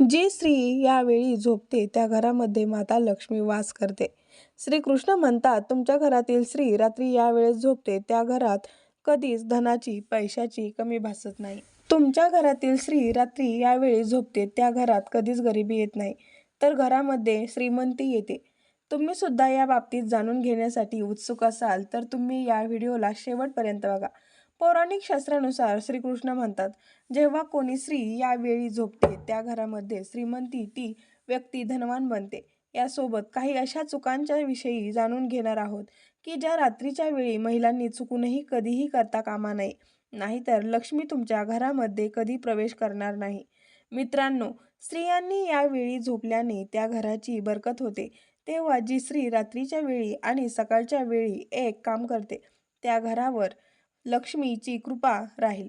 जी स्त्री यावेळी झोपते त्या घरामध्ये माता लक्ष्मी वास करते. श्रीकृष्ण म्हणतात तुमच्या घरातील स्त्री रात्री यावेळेस झोपते त्या घरात कधीच धनाची पैशाची कमी भासत नाही. तुमच्या घरातील स्त्री रात्री यावेळी झोपते त्या घरात कधीच गरिबी येत नाही तर घरामध्ये श्रीमंती येते. तुम्ही सुद्धा या बाबतीत जाणून घेण्यासाठी उत्सुक असाल तर तुम्ही या व्हिडिओला शेवटपर्यंत बघा. पौराणिक शास्त्रानुसार श्रीकृष्ण म्हणतात जेव्हा कोणी स्त्री यावेळी झोपते त्या घरामध्ये श्रीमंती ती व्यक्ती धनवान बनते. यासोबत काही अशा चुकांच्या विषयी जाणून घेणार आहोत की ज्या रात्रीच्या वेळी महिलांनी चुकूनही कधीही करता कामा नये नाहीतर लक्ष्मी तुमच्या घरामध्ये कधी प्रवेश करणार नाही. मित्रांनो स्त्रियांनी यावेळी झोपल्याने त्या घराची बरकत होते. तेव्हा जी स्त्री रात्रीच्या वेळी आणि सकाळच्या वेळी एक काम करते त्या घरावर लक्ष्मीची कृपा राहील.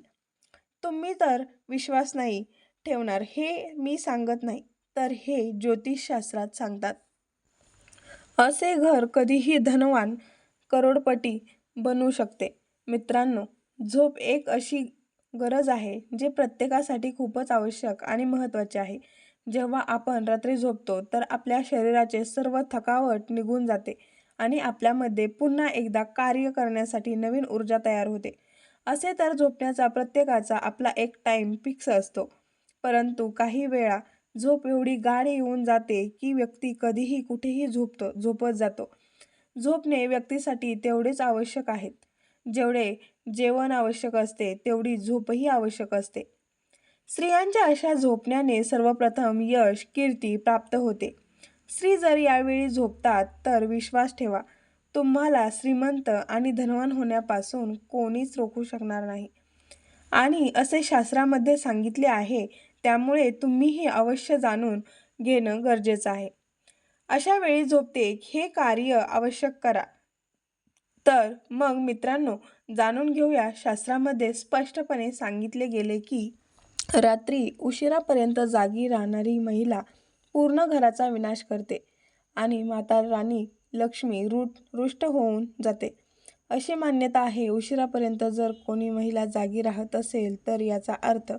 तुम्ही तर विश्वास नाही ठेवणार हे मी सांगत नाही तर हे ज्योतिषशास्त्रात सांगतात. असे घर कधीही धनवान करोडपटी बनू शकते. मित्रांनो झोप एक अशी गरज आहे जे प्रत्येकासाठी खूपच आवश्यक आणि महत्त्वाचे आहे. जेव्हा आपण रात्री झोपतो तर आपल्या शरीराचे सर्व थकावट निघून जाते. आणि आपल्यामध्ये पुन्हा एकदा कार्य करण्यासाठी नवीन ऊर्जा तयार होते. असे तर झोपण्याचा प्रत्येकाचा आपला एक टाईम फिक्स असतो. परंतु काही वेळा झोप एवढी गाढ येऊन जाते की व्यक्ती कधीही कुठेही झोपतो झोपत जातो. झोपणे व्यक्तीसाठी तेवढेच आवश्यक आहेत. जेवढे जेवण आवश्यक असते तेवढी झोपही आवश्यक असते. स्त्रियांच्या अशा झोपण्याने सर्वप्रथम यश कीर्ती प्राप्त होते. स्त्री जर यावेळी झोपतात तर विश्वास ठेवा. तुम्हाला श्रीमंत आणि धनवान होण्यापासून कोणीच रोखू शकणार नाही. आणि असे शास्त्रामध्ये सांगितले आहे त्यामुळे तुम्हीही अवश्य जाणून घेणं गरजेचं आहे. अशा वेळी झोपते हे कार्य आवश्यक करा. तर मग मित्रांनो जाणून घेऊया शास्त्रामध्ये स्पष्टपणे सांगितले गेले की रात्री उशिरापर्यंत जागी राहणारी महिला पूर्ण घराचा विनाश करते आणि माता राणी लक्ष्मी रूट रुष्ट होऊन जाते. अशी मान्यता आहे उशिरापर्यंत जर कोणी महिला जागी राहत असेल तर याचा अर्थ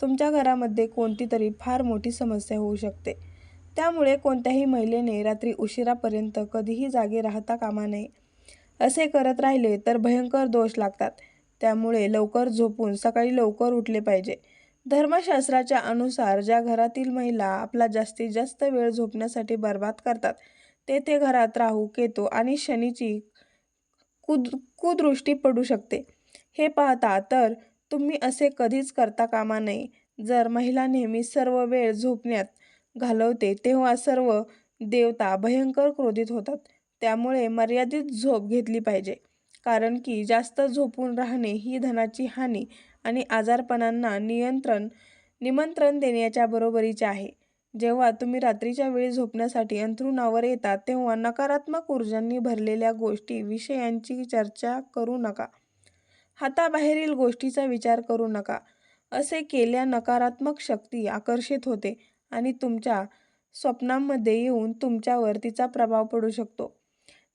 तुमच्या घरामध्ये कोणती तरी फार मोठी समस्या होऊ शकते. त्यामुळे कोणत्याही महिलेने रात्री उशिरापर्यंत कधीही जागी राहता कामा नये. असे करत राहिले तर भयंकर दोष लागतात. त्यामुळे लवकर झोपून सकाळी लवकर उठले पाहिजे. धर्मशास्त्राच्या अनुसार ज्या घरातील महिला आपला जास्तीत जास्त वेळ झोपण्यासाठी बर्बाद करतात तेथे घरात राहू केतू आणि शनीची कुद कुदृष्टी पडू शकते. हे पाहता तर तुम्ही असे कधीच करता कामा नये. जर महिला नेहमी सर्व वेळ झोपण्यात घालवते तेव्हा सर्व देवता भयंकर क्रोधित होतात. त्यामुळे मर्यादित झोप घेतली पाहिजे. कारण की जास्त झोपून राहणे ही धनाची हानी आणि आजारपणांना नियंत्रण निमंत्रण देण्याच्या बरोबरीचे आहे. जेव्हा तुम्ही रात्रीच्या वेळी झोपण्यासाठी अंथरुणावर येता तेव्हा नकारात्मक ऊर्जांनी भरलेल्या गोष्टी विषयांची चर्चा करू नका. हाताबाहेरील गोष्टीचा विचार करू नका. असे केल्या नकारात्मक शक्ती आकर्षित होते आणि तुमच्या स्वप्नांमध्ये येऊन तुमच्यावर तिचा प्रभाव पडू शकतो.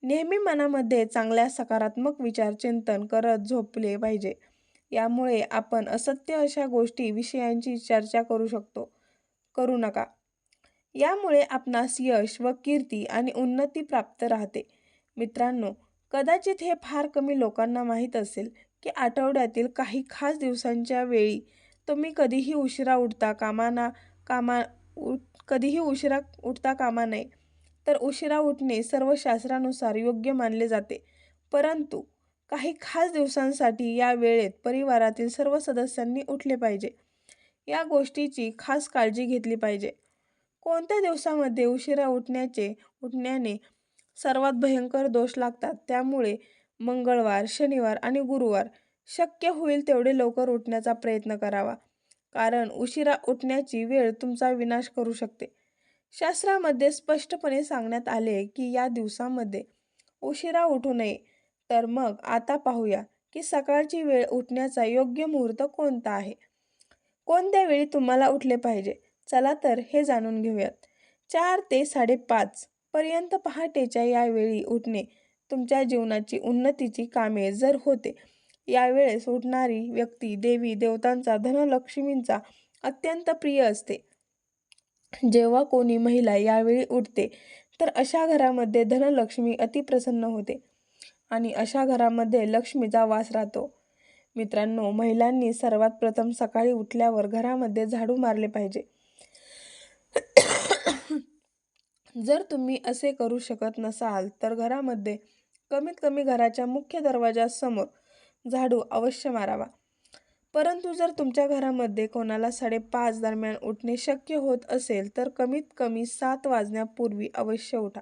नेहमी मनामध्ये चांगल्या सकारात्मक विचार चिंतन करत झोपले पाहिजे. यामुळे आपण असत्य अशा गोष्टी विषयांची चर्चा करू शकतो. करू नका. यामुळे आपणास यश व कीर्ती आणि उन्नती प्राप्त राहते. मित्रांनो कदाचित हे फार कमी लोकांना माहीत असेल की आठवड्यातील काही खास दिवसांच्या वेळी तुम्ही कधीही उशिरा उठता कामाना कामा उठ कधीही उशिरा उठता कामा नये. तर उशिरा उठणे सर्व शास्त्रानुसार योग्य मानले जाते. परंतु काही खास दिवसांसाठी या वेळेत परिवारातील सर्व सदस्यांनी उठले पाहिजे. या गोष्टीची खास काळजी घेतली पाहिजे. कोणत्या दिवसामध्ये उशिरा उठण्याचे उठण्याने सर्वात भयंकर दोष लागतात? त्यामुळे मंगळवार शनिवार आणि गुरुवार शक्य होईल तेवढे लवकर उठण्याचा प्रयत्न करावा. कारण उशिरा उठण्याची वेळ तुमचा विनाश करू शकते. शास्त्रामध्ये स्पष्टपणे सांगण्यात आले की या दिवसामध्ये उशिरा उठू नये. तर मग आता पाहूया की सकाळची वेळ उठण्याचा योग्य मुहूर्त कोणता आहे? कोणत्या वेळी तुम्हाला उठले पाहिजे? चला तर हे जाणून घेऊयात. चार ते साडेपाच पर्यंत पहाटेच्या या वेळी उठणे तुमच्या जीवनाची उन्नतीची कामे जर होते यावेळेस उठणारी व्यक्ती देवी देवतांचा धनलक्ष्मींचा अत्यंत प्रिय असते. जेव्हा कोणी महिला यावेळी उठते तर अशा घरामध्ये धनलक्ष्मी अतिप्रसन्न होते. आणि अशा घरामध्ये लक्ष्मीचा वास राहतो. मित्रांनो महिलांनी सर्वात प्रथम सकाळी उठल्यावर घरामध्ये झाडू मारले पाहिजे. जर तुम्ही असे करू शकत नसाल तर घरामध्ये कमीत कमी घराच्या मुख्य दरवाजासमोर झाडू अवश्य मारावा. परंतु जर तुमच्या घरामध्ये कोणाला साडेपाच दरम्यान उठणे शक्य होत असेल तर कमीत कमी सात वाजण्यापूर्वी अवश्य उठा.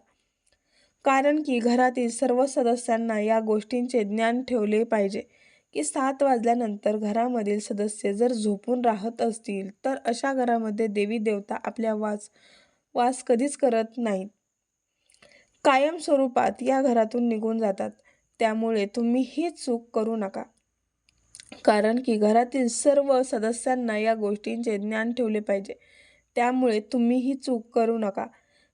कारण की घरातील सर्व सदस्यांना या गोष्टींचे ज्ञान ठेवले पाहिजे. की सात वाजल्यानंतर घरामधील सदस्य जर झोपून राहत असतील तर अशा घरामध्ये देवी देवता आपल्या वास वास कधीच करत नाहीत. कायम स्वरूपात या घरातून निघून जातात. त्यामुळे तुम्ही ही चूक करू नका. कारण की घरातील सर्व सदस्यांना या गोष्टींचे ज्ञान ठेवले पाहिजे. त्यामुळे तुम्ही ही चूक करू नका.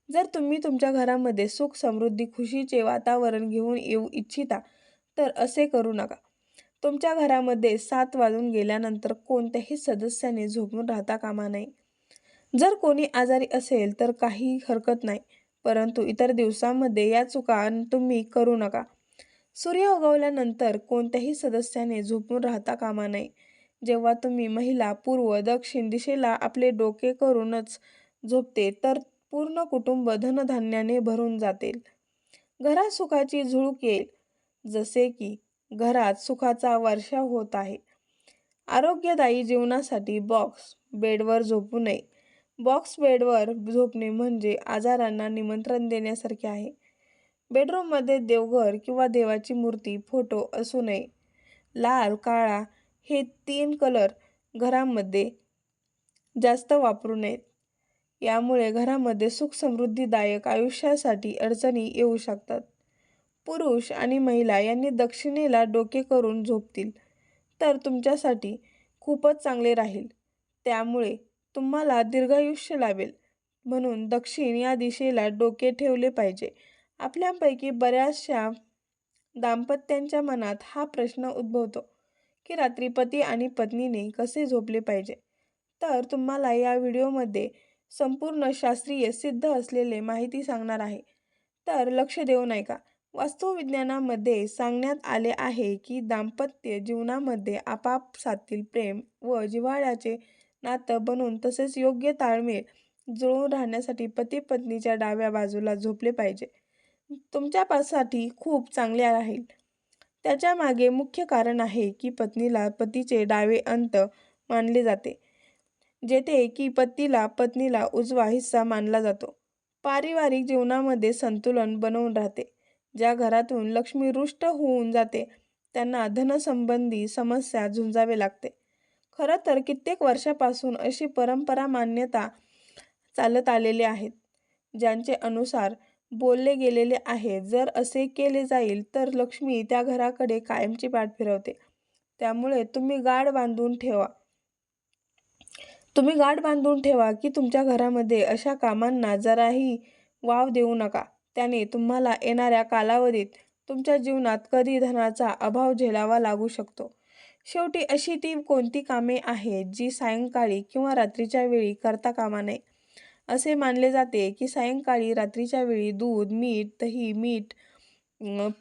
जर तुम्ही तुमच्या घरामध्ये सुख समृद्धी खुशीचे वातावरण घेऊन येऊ इच्छिता तर असे करू नका. तुमच्या घरामध्ये सात वाजून गेल्यानंतर कोणत्याही सदस्याने झोपून राहता कामा नये. जर कोणी आजारी असेल तर काही हरकत नाही परंतु इतर दिवसांमध्ये या चुका तुम्ही करू नका. सूर्य उगवल्यानंतर कोणत्याही सदस्याने झोपून राहता कामा नये. जेव्हा तुम्ही महिला पूर्व दक्षिण दिशेला आपले डोके करूनच झोपते तर पूर्ण कुटुंब धनधान्याने भरून जातील. घरात सुखाची झुळूक येईल. जसे की घरात सुखाचा वर्षा होत आहे. आरोग्यदायी जीवनासाठी बॉक्स बेडवर झोपू नये. बॉक्स बेडवर झोपणे म्हणजे आजारांना निमंत्रण देण्यासारखे आहे. बेडरूममध्ये देवघर किंवा देवाची मूर्ती फोटो असू नये. लाल काळा हे तीन कलर घरामध्ये जास्त वापरू नयेत. यामुळे घरामध्ये सुख समृद्धीदायक आयुष्यासाठी अडचणी येऊ शकतात. पुरुष आणि महिला यांनी दक्षिणेला डोके करून झोपतील तर तुमच्यासाठी खूपच चांगले राहील. त्यामुळे तुम्हाला दीर्घायुष्य लाभेल. म्हणून दक्षिण या दिशेला डोके ठेवले पाहिजे. आपल्यापैकी बऱ्याचशा दाम्पत्यांच्या मनात हा प्रश्न उद्भवतो की रात्री पती आणि पत्नीने कसे झोपले पाहिजे? तर तुम्हाला या व्हिडिओमध्ये संपूर्ण शास्त्रीय सिद्ध असलेले माहिती सांगणार आहे. तर लक्ष देऊ नये का वास्तुविज्ञानामध्ये सांगण्यात आले आहे की दाम्पत्य जीवनामध्ये आपापसातील प्रेम व जिव्हाळ्याचे नातं बनवून तसेच योग्य ताळमेळ जुळून राहण्यासाठी पती पत्नीच्या डाव्या बाजूला झोपले पाहिजे. तुमच्यासाठी खूप चांगले राहील त्याच्यामागे मुख्य कारण आहे की पत्नीला पतीचे डावे अंत मानले जाते. जेथे की पतीला पत्नीला उजवा हिस्सा मानला जातो. पारिवारिक जीवनामध्ये संतुलन बनवून राहते. ज्या घरातून लक्ष्मी रुष्ट होऊन जाते त्यांना धनसंबंधी समस्या झुंजावे लागते. खरं तर कित्येक वर्षापासून अशी परंपरा मान्यता चालत आलेले आहेत ज्यांचे अनुसार बोलले गेलेले आहे जर असे केले जाईल तर लक्ष्मी त्या घराकडे कायमची पाठ फिरवते. त्यामुळे तुम्ही गाड बांधून ठेवा. तुम्ही गाठ बांधून ठेवा की तुमच्या घरामध्ये अशा कामांना जराही वाव देऊ नका. त्याने तुम्हाला येणाऱ्या कालावधीत तुमच्या जीवनात कधी धनाचा अभाव झेलावा लागू शकतो. शेवटी अशी ती कोणती कामे आहेत जी सायंकाळी किंवा रात्रीच्या वेळी करता कामा नये? असे मानले जाते की सायंकाळी रात्रीच्या वेळी दूध मीठ दही मीठ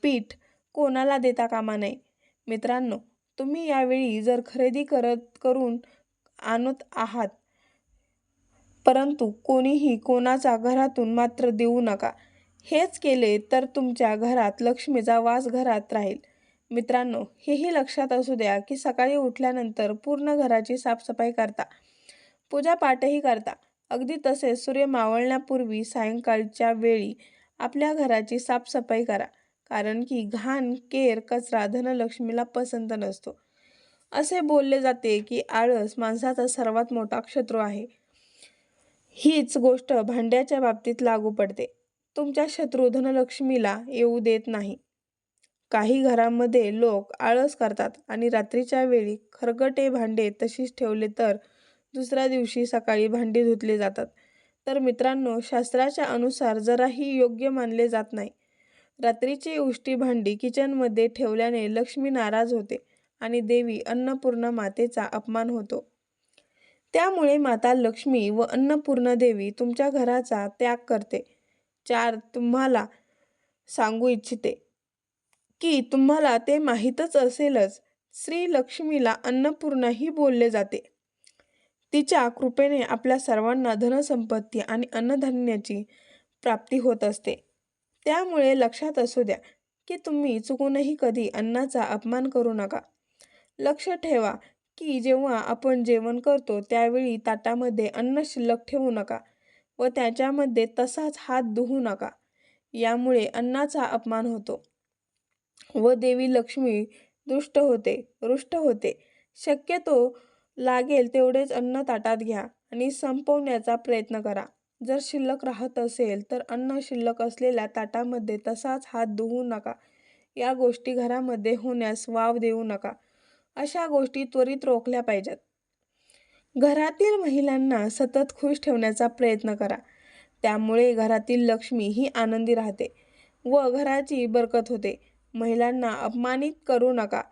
पीठ कोणाला देता कामा नये? मित्रांनो तुम्ही यावेळी जर खरेदी करत करून आणत आहात. परंतु कोणीही कोणाचा घरातून मात्र देऊ नका. हेच केले तर तुमच्या घरात लक्ष्मीचा वास घरात राहील. मित्रांनो हेही लक्षात असू द्या की सकाळी उठल्यानंतर पूर्ण घराची साफसफाई करता. पूजापाठही करता. अगदी तसेच सूर्य मावळण्यापूर्वी सायंकाळच्या वेळी आपल्या घराची साफसफाई करा. कारण की घाण केर कचरा धनलक्ष्मीला पसंत नसतो. असे बोलले जाते की आळस माणसाचा सर्वात मोठा शत्रू आहे. हीच गोष्ट भांड्याच्या बाबतीत लागू पडते. तुमच्या शत्रू धनलक्ष्मीला येऊ देत नाही. काही घरांमध्ये लोक आळस करतात आणि रात्रीच्या वेळी खरगटे भांडे तशीच ठेवले तर दुसऱ्या दिवशी सकाळी भांडी धुतले जातात. तर मित्रांनो शास्त्राच्या अनुसार जराही योग्य मानले जात नाही. रात्रीची उष्टी भांडी किचनमध्ये ठेवल्याने लक्ष्मी नाराज होते. आणि देवी अन्नपूर्ण मातेचा अपमान होतो. त्यामुळे माता लक्ष्मी व अन्नपूर्ण देवी तुमच्या घराचा त्याग करते. चार तुम्हाला सांगू इच्छिते की तुम्हाला ते माहीतच असेलच श्री लक्ष्मीला अन्नपूर्णही बोलले जाते. तिच्या कृपेने आपल्या सर्वांना धनसंपत्ती आणि अन्नधान्याची प्राप्ती होत असते. त्यामुळे लक्षात असू द्या की तुम्ही चुकूनही कधी अन्नाचा अपमान करू नका. लक्ष ठेवा की जेव्हा आपण जेवण करतो त्यावेळी ताटामध्ये अन्न शिल्लक ठेवू नका व त्याच्यामध्ये तसाच हात धुवू नका. यामुळे अन्नाचा अपमान होतो व देवी लक्ष्मी दुष्ट होते रुष्ट होते. शक्यतो लागेल तेवढेच अन्न ताटात घ्या आणि संपवण्याचा प्रयत्न करा. जर शिल्लक राहत असेल तर अन्न शिल्लक असलेल्या ताटामध्ये तसाच हात धुवू नका. या गोष्टी घरामध्ये होण्यास वाव देऊ नका. अशा गोष्टी त्वरित रोखल्या पाहिजेत. घरातील महिलांना सतत खुश ठेवण्याचा प्रयत्न करा. त्यामुळे घरातील लक्ष्मी ही आनंदी राहते व घराची बरकत होते. महिलांना अपमानित करू नका.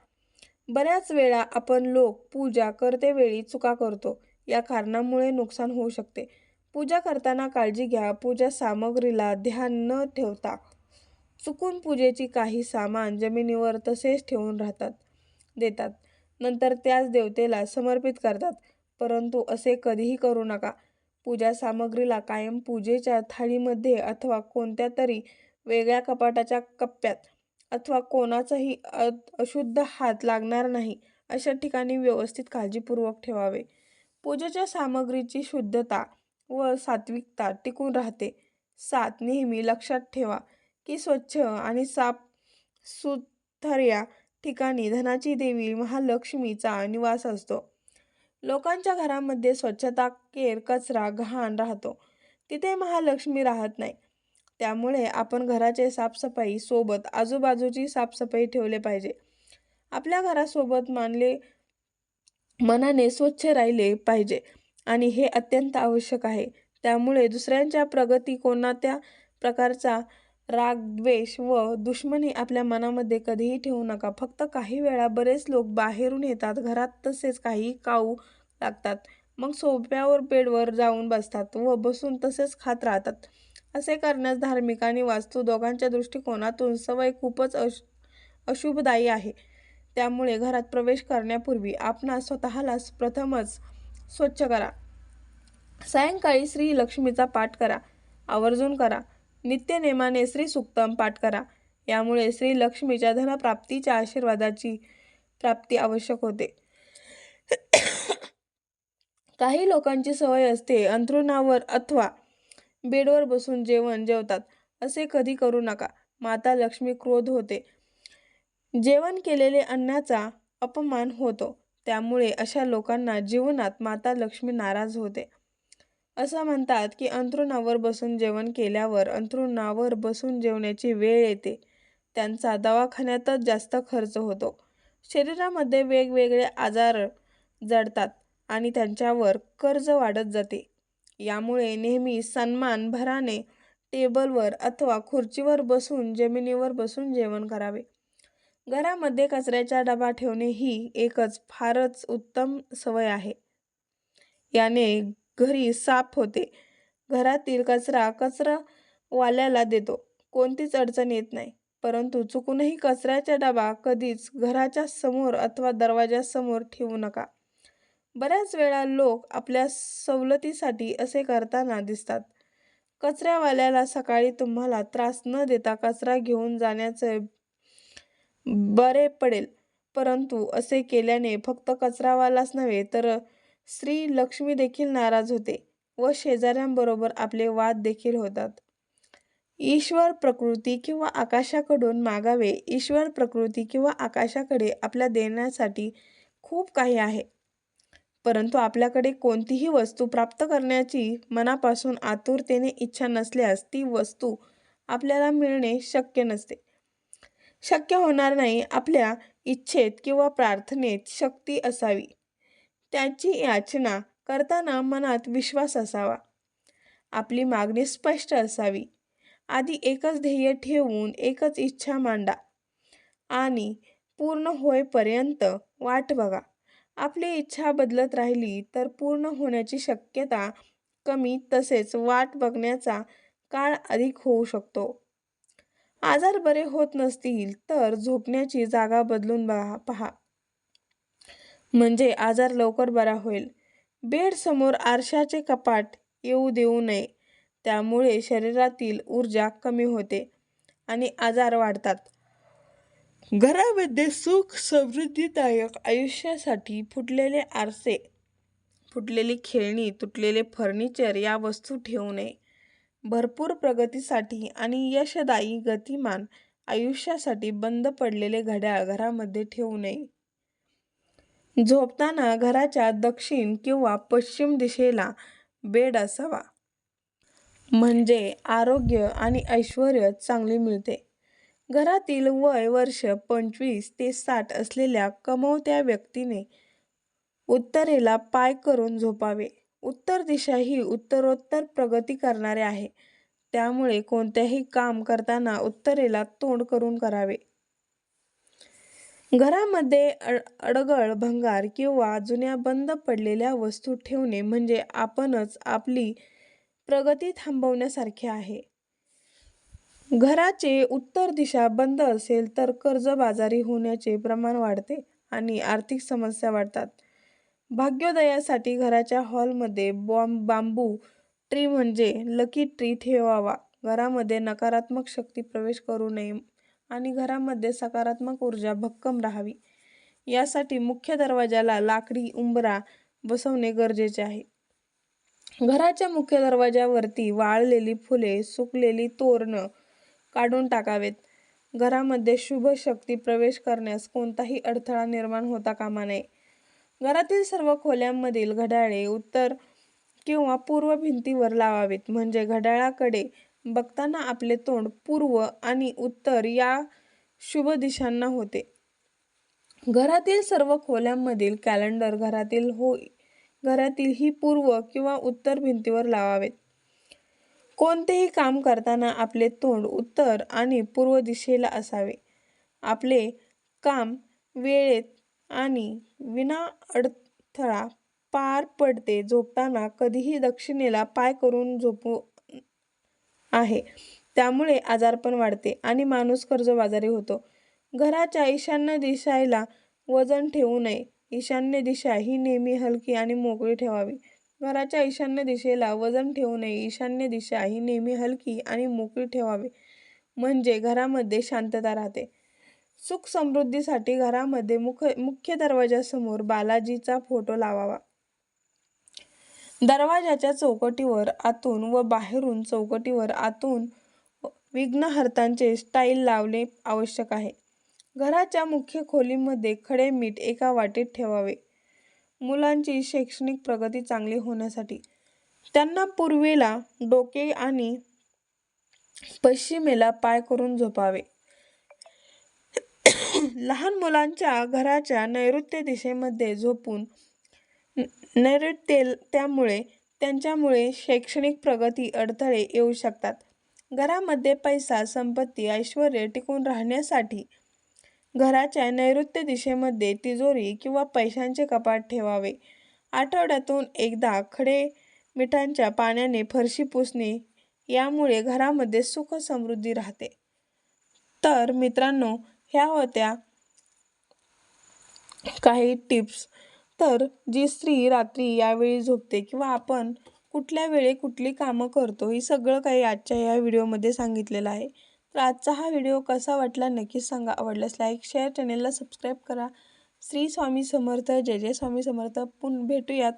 बऱ्याच वेळा आपण लोक पूजा करतेवेळी चुका करतो. या कारणामुळे नुकसान होऊ शकते. पूजा करताना काळजी घ्या. पूजा सामग्रीला ध्यान न ठेवता. चुकून पूजेची काही सामान जमिनीवर तसेच ठेवून राहतात देतात. नंतर त्याच देवतेला समर्पित करतात. परंतु असे कधीही करू नका. पूजा सामग्रीला कायम पूजेच्या थाळीमध्ये अथवा कोणत्या तरी वेगळ्या कपाटाच्या कप्प्यात अथवा कोणाचाही अशुद्ध हात लागणार नाही अशा ठिकाणी व्यवस्थित काळजीपूर्वक ठेवावे. पूजेच्या सामग्रीची शुद्धता व सात्विकता टिकून राहते. सात नेहमी लक्षात ठेवा की स्वच्छ आणि साफ सुथऱ्या ठिकाणी धनाची देवी महालक्ष्मीचा निवास असतो. लोकांच्या घरामध्ये स्वच्छता केर कचरा घाण राहतो. तिथे महालक्ष्मी राहत नाही. त्यामुळे आपण घराचे साफसफाई सोबत आजूबाजूची साफसफाई ठेवले पाहिजे. आपल्या घरासोबत मानले मनाने स्वच्छ राहिले पाहिजे आणि हे अत्यंत आवश्यक आहे. त्यामुळे दुसऱ्यांच्या प्रगती कोणत्या प्रकारचा राग द्वेष व दुश्मनी आपल्या मनामध्ये कधीही ठेवू नका. फक्त काही वेळा बरेच लोक बाहेरून येतात घरात तसेच काही काऊ लागतात. मग सोप्यावर बेडवर जाऊन बसतात व बसून तसेच खात राहतात. असे करण्यास धार्मिक आणि वास्तू दोघांच्या दृष्टिकोनातून सवय खूपच अश अशुभदायी आहे. त्यामुळे घरात प्रवेश करण्यापूर्वी आपणा स्वतःला प्रथमच स्वच्छ करा. सायंकाळी श्री लक्ष्मीचा पाठ करा. आवर्जून करा. नित्यनेमाने श्री सुक्तम पाठ करा. यामुळे श्री लक्ष्मीच्या धनप्राप्तीच्या आशीर्वादाची प्राप्ती आवश्यक होते. काही लोकांची सवय असते अंथरुणावर अथवा बेडवर बसून जेवण जेवतात. असे कधी करू नका. माता लक्ष्मी क्रोध होते. जेवण केलेले अन्नाचा अपमान होतो. त्यामुळे अशा लोकांना जीवनात माता लक्ष्मी नाराज होते. असं म्हणतात की अंथरुणावर बसून जेवण केल्यावर अंथरुणावर बसून जेवण्याची वेळ येते. त्यांचा दवाखान्यातच जास्त खर्च होतो. शरीरामध्ये वेगवेगळे आजार जडतात आणि त्यांच्यावर कर्ज वाढत जाते. यामुळे नेहमी सन्मान भराने टेबलवर अथवा खुर्चीवर बसून जमिनीवर बसून जेवण करावे. घरामध्ये कचऱ्याचा डबा ठेवणे ही एकच फारच उत्तम सवय आहे. याने घरी साफ होते. घरातील कचरा कचरावाल्याला देतो. कोणतीच अडचण येत नाही. परंतु चुकूनही कचऱ्याचा डबा कधीच घराच्या समोर अथवा दरवाजासमोर ठेवू नका. बऱ्याच वेळा लोक आपल्या सवलतीसाठी असे करताना दिसतात. कचऱ्यावाल्याला सकाळी तुम्हाला त्रास न देता कचरा घेऊन जाण्याचे बरे पडेल. परंतु असे केल्याने फक्त कचरावालाच नव्हे तर श्री लक्ष्मी देखील नाराज होते व शेजाऱ्यांबरोबर आपले वाद देखील होतात. ईश्वर प्रकृती किंवा आकाशाकडून मागावे ईश्वर प्रकृती किंवा आकाशाकडे आपल्या देण्यासाठी खूप काही आहे. परंतु आपल्याकडे कोणतीही वस्तू प्राप्त करण्याची मनापासून आतुरतेने इच्छा नसल्यास ती वस्तू आपल्याला मिळणे शक्य नसते. शक्य होणार नाही. आपल्या इच्छेत किंवा प्रार्थनेत शक्ती असावी. त्याची याचना करताना मनात विश्वास असावा. आपली मागणी स्पष्ट असावी. आधी एकच ध्येय ठेवून एकच इच्छा मांडा. आणि पूर्ण होईपर्यंत वाट बघा. आपली इच्छा बदलत राहिली तर पूर्ण होण्याची शक्यता कमी तसेच वाट बघण्याचा काळ अधिक होऊ शकतो. आजार बरे होत नसतील तर झोपण्याची जागा बदलून बघा पहा. म्हणजे आजार लवकर बरा होईल. बेडसमोर आरशाचे कपाट येऊ देऊ नये. त्यामुळे शरीरातील ऊर्जा कमी होते आणि आजार वाढतात. घरामध्ये सुख समृद्धीदायक आयुष्यासाठी फुटलेले आरसे फुटलेली खेळणी तुटलेले फर्निचर या वस्तू ठेवू नये. भरपूर प्रगतीसाठी आणि यशदायी गतिमान आयुष्यासाठी बंद पडलेले घड्याळ घरामध्ये ठेवू नये. झोपताना घराच्या दक्षिण किंवा पश्चिम दिशेला बेड असावा. म्हणजे आरोग्य आणि ऐश्वर चांगले मिळते. घरातील वय वर्ष पंचवीस ते साठ असलेल्या कमवत्या व्यक्तीने उत्तरेला पाय करून झोपावे. उत्तर दिशा ही उत्तरोत्तर प्रगती करणारे आहे. त्यामुळे कोणत्याही काम करताना उत्तरेला तोंड करून करावे. घरामध्ये अड अडगळ भंगार किंवा जुन्या बंद पडलेल्या वस्तू ठेवणे म्हणजे आपणच आपली प्रगती थांबवण्यासारखे आहे. घराचे उत्तर दिशा बंद असेल तर कर्जबाजारी होण्याचे प्रमाण वाढते आणि आर्थिक समस्या वाढतात. भाग्योदयासाठी घराच्या हॉलमध्ये बॉम्ब बांबू ट्री म्हणजे लकी ट्री ठेवावा. घरामध्ये नकारात्मक शक्ती प्रवेश करू नये. आणि घरामध्ये सकारात्मक ऊर्जा भक्कम राहावी. यासाठी मुख्य दरवाजाला लाकडी उंबरा बसवणे गरजेचे आहे. घराच्या मुख्य दरवाजावरती वाळलेली फुले सुकलेली तोरणं काढून टाकावेत. घरामध्ये शुभ शक्ती प्रवेश करण्यास कोणताही अडथळा निर्माण होता कामा नये. घरातील सर्व खोल्यांमधील घड्याळे उत्तर किंवा पूर्व भिंतीवर लावावेत. म्हणजे घड्याळाकडे बघताना आपले तोंड पूर्व आणि उत्तर या शुभ दिशांना होते. घरातील सर्व खोल्यांमधील कॅलेंडर घरातील हो घरातील ही पूर्व किंवा उत्तर भिंतीवर लावावेत कोणतेही काम करताना आपले तोंड उत्तर आणि पूर्व दिशेला असावे. आपले काम वेळेत आणि विना अडथळा पार पडते झोपताना कधीही दक्षिणेला पाय करून झोपू आहे. त्यामुळे आजारपण वाढते आणि माणूस कर्जबाजारी होतो. घराच्या ईशान्य दिशेला वजन ठेवू नये. ईशान्य दिशा ही नेहमी हलकी आणि मोकळी ठेवावी. घराच्या ईशान्य दिशेला वजन ठेवू नये. ईशान्य दिशा ही नेहमी हलकी आणि मोकळी ठेवावी. म्हणजे घरामध्ये शांतता राहते. सुख समृद्धीसाठी घरामध्ये मुख मुख्य दरवाजासमोर बालाजीचा फोटो लावावा. दरवाजाच्या चौकटीवर आतून व बाहेरून चौकटीवर आतून विघ्नहर्तांचे स्टाईल लावणे आवश्यक आहे. घराच्या मुख्य खोलीमध्ये खडे मीठ एका वाटीत ठेवावे. मुलांची शैक्षणिक प्रगती चांगली होण्यासाठी. त्यांना पूर्वेला डोके आणि पश्चिमेला पाय करून झोपावे. लहान मुलांच्या घराच्या नैऋत्य दिशेमध्ये झोपून नैऋत्य त्यामुळे त्यांच्यामुळे शैक्षणिक प्रगती अडथळे येऊ शकतात. घरामध्ये पैसा संपत्ती ऐश्वर टिकून राहण्यासाठी घराच्या नैऋत्य दिशेमध्ये तिजोरी किंवा पैशांचे कपाट ठेवावे. आठवड्यातून एकदा खडे मिठांच्या पाण्याने फरशी पुसणे यामुळे घरामध्ये सुख समृद्धी राहते. तर मित्रांनो ह्या होत्या काही टिप्स. तर जी स्त्री रात्री यावेळी झोपते किंवा आपण कुठल्या वेळी कुठली कामं करतो हे सगळं काही आजच्या या व्हिडिओमध्ये सांगितलेलं आहे. तर आजचा हा व्हिडिओ कसा वाटला नक्कीच सांगा. आवडल्यास लाईक शेअर चॅनेलला सबस्क्राईब करा. श्री स्वामी समर्थ जय जय स्वामी समर्थ. पुन भेटूयात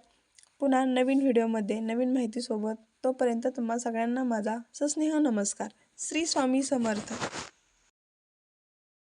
पुन्हा नवीन व्हिडिओमध्ये. नवीन माहितीसोबत तोपर्यंत तुम्हा सगळ्यांना माझा सस्नेह नमस्कार. श्री स्वामी समर्थ.